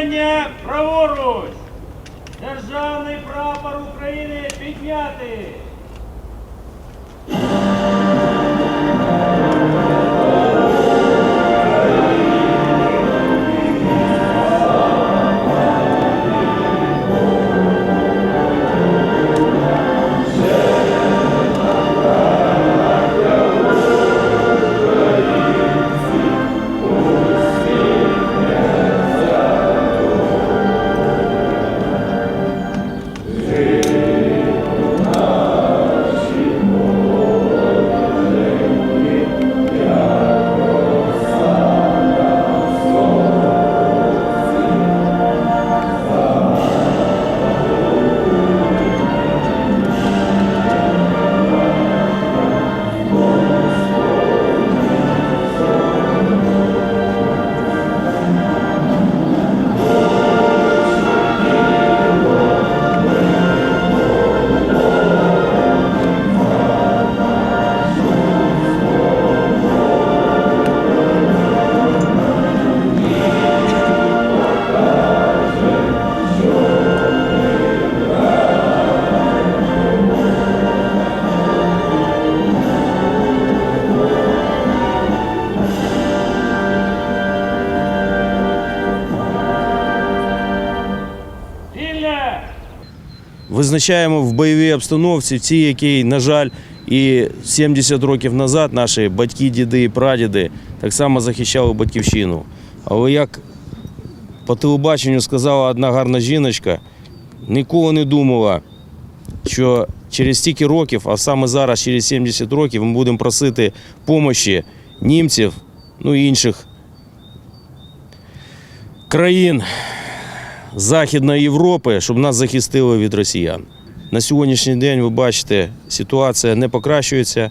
Рівняння праворуч! Державний прапор України підняти! Визначаємо в бойовій обстановці, ці, які, на жаль, і 70 років назад наші батьки, діди і прадіди так само захищали батьківщину. Але як по телебаченню сказала одна гарна жіночка, ніколи не думала, що через стільки років, а саме зараз, через 70 років, ми будемо просити помощі німців, ну і інших країн Західної Європи, щоб нас захистили від росіян. На сьогоднішній день ви бачите, ситуація не покращується.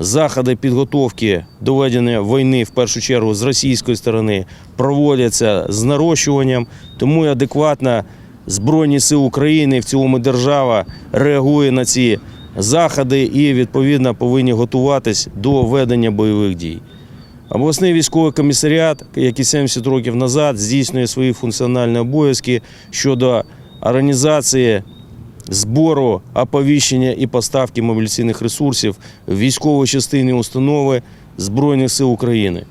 Заходи підготовки до ведення війни в першу чергу з російської сторони проводяться з нарощуванням, тому і адекватно Збройні сили України в цілому держава реагує на ці заходи і відповідно повинні готуватись до ведення бойових дій. Обласний військовий комісаріат, який і 70 років назад, здійснює свої функціональні обов'язки щодо організації збору, оповіщення і поставки мобіляційних ресурсів в військові частини установи Збройних сил України.